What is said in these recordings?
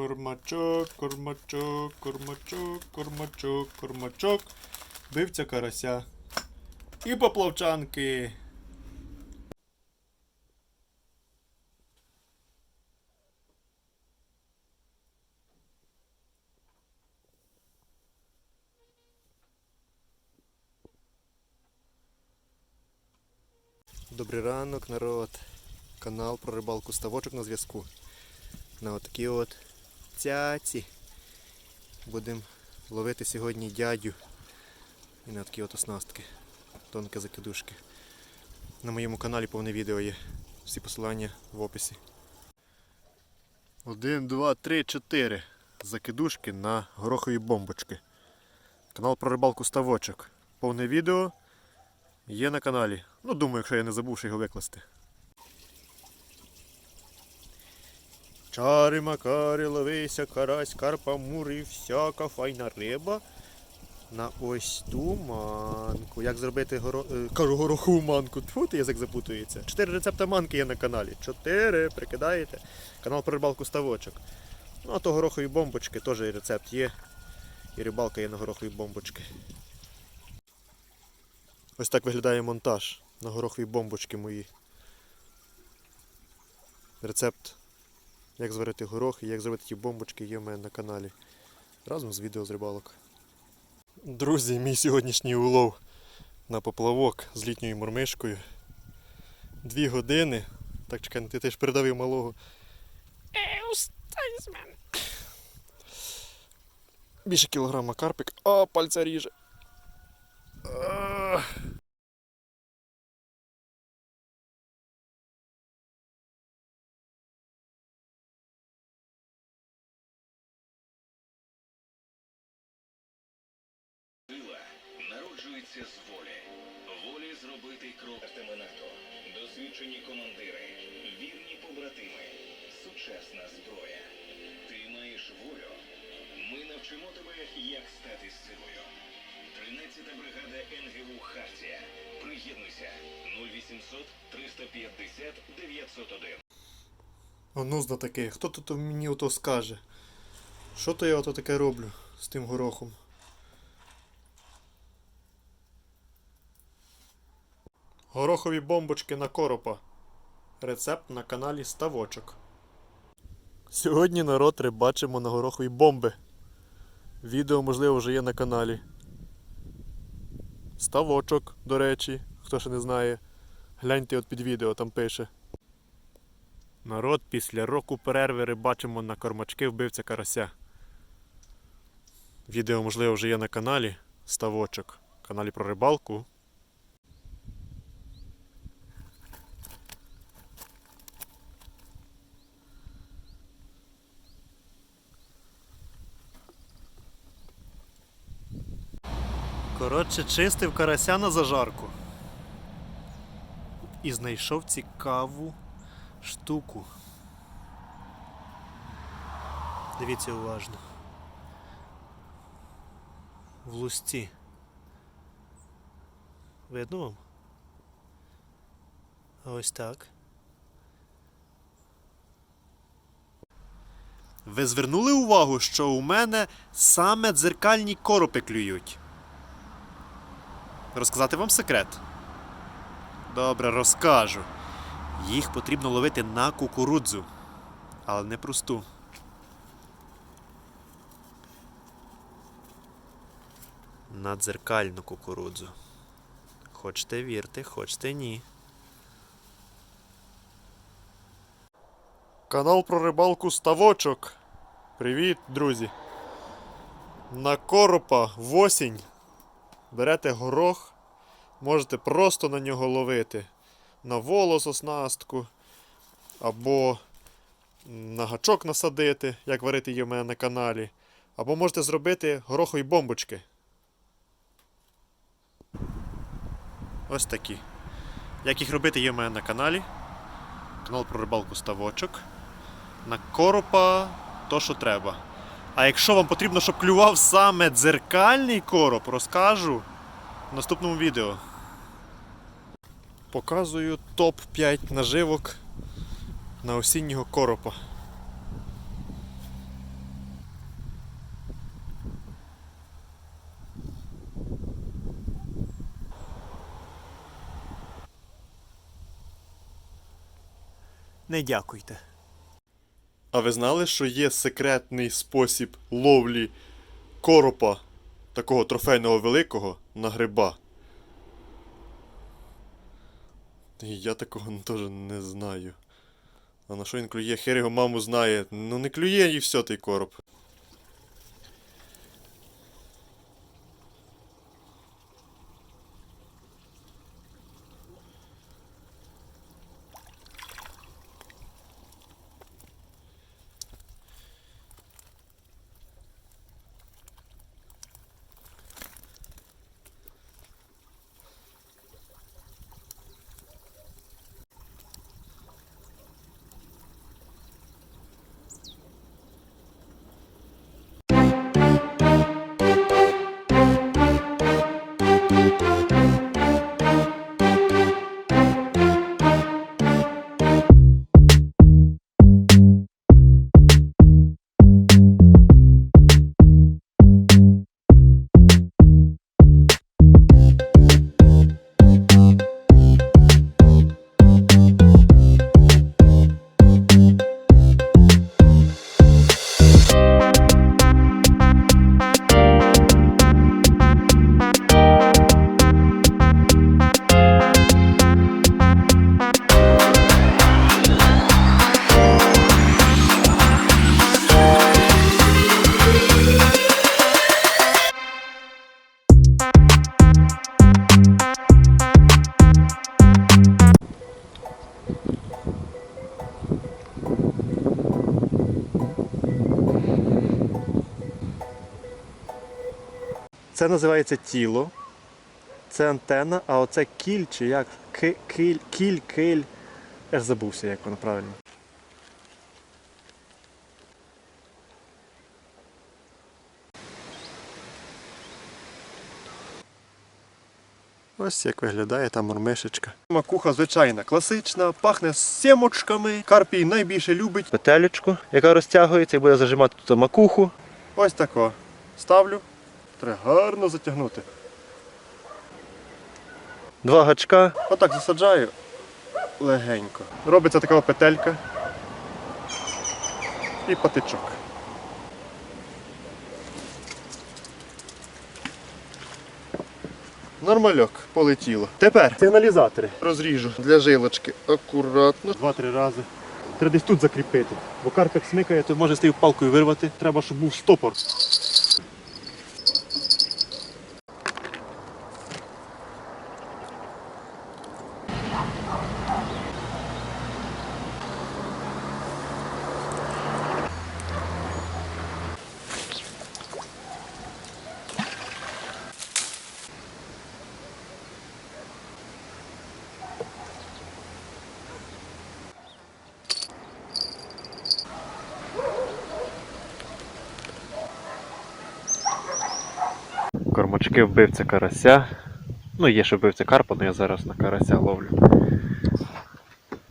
Кормачок, кормачок, кормачок, кормачок, кормачок. Бивця карася. І поплавчанки. Добрий ранок, народ. Канал про рибалку ставочок на зв'язку. На отакі от цяці. Будемо ловити сьогодні дядю. І на такі от оснастки. Тонкі закидушки. На моєму каналі повне відео є. Всі посилання в описі. Один, два, три, чотири. Закидушки на горохові бомбочки. Канал про рибалку ставочок. Повне відео є на каналі. Ну, думаю, якщо я не забув ще його викласти. Чари макари, ловися, карась, карпа, мури, всяка файна риба. На ось ту манку. Як зробити горо... е, кажу, горохову манку? Тьфу, ти язик запутується. Чотири рецепта манки є на каналі. Чотири, прикидаєте? Канал про рибалку ставочок. Ну, а то горохові бомбочки, теж і рецепт є. І рибалка є на горохові бомбочки. Ось так виглядає монтаж на горохові бомбочки мої. Рецепт, як зварити горох і як зробити ті бомбочки є в мене на каналі. Разом з відео з рибалок. Друзі, мій сьогоднішній улов на поплавок з літньою мормишкою. Дві години. Так чекай, ну ти теж передавив малого. Е, устань з мене. Більше кілограма карпик. А, пальця ріже. Народжується з волі. Волі зробити крок Артемонато. Досвідчені командири, вірні побратими, сучасна зброя. Ти маєш волю. Ми навчимо тебе, як стати силою. 13-та бригада НГУ Хартія. Приєднуйся 0800 350 901. А ну зна таке, хто тут мені ото скаже? Що то я ото таке роблю з тим горохом? Горохові бомбочки на коропа. Рецепт на каналі Ставочок. Сьогодні народ рибачимо на горохові бомби. Відео, можливо, вже є на каналі. Ставочок, до речі, хто ще не знає. Гляньте от під відео, там пише. Народ після року перерви рибачимо на кормачки вбивця карася. Відео, можливо, вже є на каналі Ставочок. Каналі про рибалку. Коротше, чистив карася на зажарку. І знайшов цікаву штуку. Дивіться уважно. В лусті. Видно вам? Ось так. Ви звернули увагу, що у мене саме дзеркальні коропи клюють. Розказати вам секрет? Добре, розкажу. Їх потрібно ловити на кукурудзу, але не просту. На дзеркальну кукурудзу. Хочете вірте, хочете ні. Канал про рибалку Ставочок. Привіт, друзі. На коропа в осінь берете горох, можете просто на нього ловити на волос оснастку або на гачок насадити, як варити є в мене на каналі. Або можете зробити горохові бомбочки. Ось такі. Як їх робити є в мене на каналі. Канал про рибалку ставочок. На коропа то, що треба. А якщо вам потрібно, щоб клював саме дзеркальний короб, розкажу в наступному відео. Показую топ-5 наживок на осіннього коропа. Не дякуйте. А ви знали, що є секретний спосіб ловлі коропа, такого трофейного великого, на гриба? Я такого теж не знаю. А на що він клює? Хер його маму знає. Ну не клює і все той короб. Це називається тіло. Це антенна, а оце кіль чи як? Ки- Киль, кіль, киль. Я ж забувся, як воно правильно. Ось як виглядає та мормишечка. Макуха звичайна, класична, пахне сімочками. Карпій найбільше любить петелечку, яка розтягується і буде зажимати тут макуху. Ось тако. Ставлю. Треба гарно затягнути. Два гачка. Отак засаджаю легенько. Робиться така петелька і патичок. Нормальок, полетіло. Тепер сигналізатори розріжу для жилочки. Акуратно. Два-три рази. Треба десь тут закріпити. Бо карпик смикає, то може тією палкою вирвати. Треба, щоб був стопор. Кормачки вбивця карася. Ну, є ще вбивця карпа, але я зараз на карася ловлю.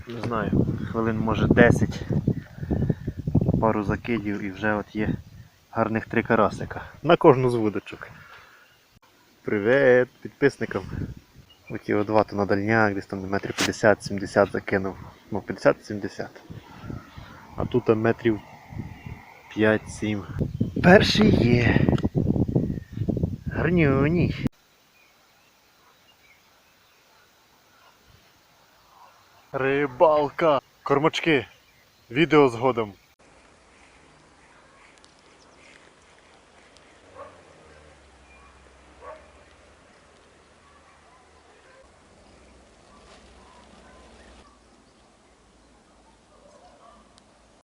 Не знаю, хвилин може 10. Пару закидів і вже от є гарних три карасика. На кожну з вудочок. Привіт підписникам. Оті о два то на дальняк, десь там метрів 50-70 закинув. Ну, 50-70. А тут метрів 5-7. Перший є. Гарнюні. Рибалка. Кормачки. Відео згодом.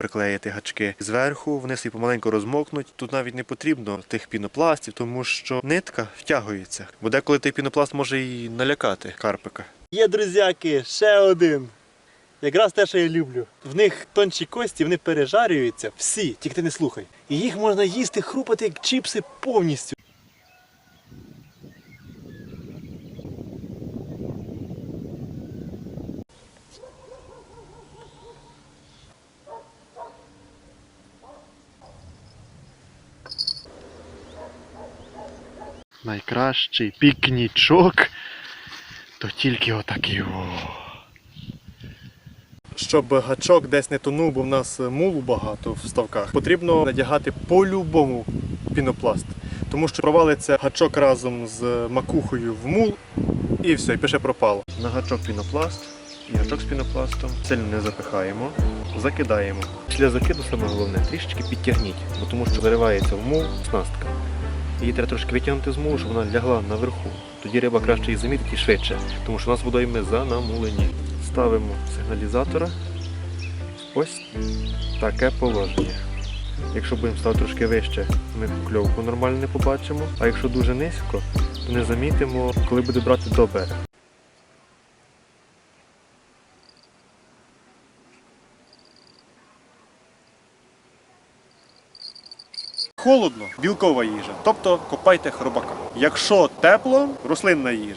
Приклеїти гачки зверху, вони собі помаленьку розмокнуть. Тут навіть не потрібно тих пінопластів, тому що нитка втягується. Бо деколи той пінопласт може і налякати карпика. Є друзяки, ще один. Якраз те, що я люблю. В них тонші кості, вони пережарюються всі, тільки ти не слухай. І їх можна їсти, хрупати як чіпси повністю. Найкращий пікнічок, то тільки отакий. Щоб гачок десь не тонув, бо в нас мулу багато в ставках, потрібно надягати по-любому пінопласт. Тому що провалиться гачок разом з макухою в мул, і все, і пише пропало. На гачок пінопласт і гачок з пінопластом сильно не запихаємо, закидаємо. Після закиду саме головне трішечки підтягніть, бо тому що заривається в мул снастка. Її треба трошки витягнути з мулу, щоб вона лягла наверху. Тоді риба краще її замітить і швидше, тому що у нас водойми занамулені. Ставимо сигналізатора. Ось таке положення. Якщо будемо ставити трошки вище, ми кльовку нормально не побачимо, а якщо дуже низько, то не замітимо, коли буде брати до берега. Холодно білкова їжа, тобто копайте хробака. Якщо тепло рослинна їжа.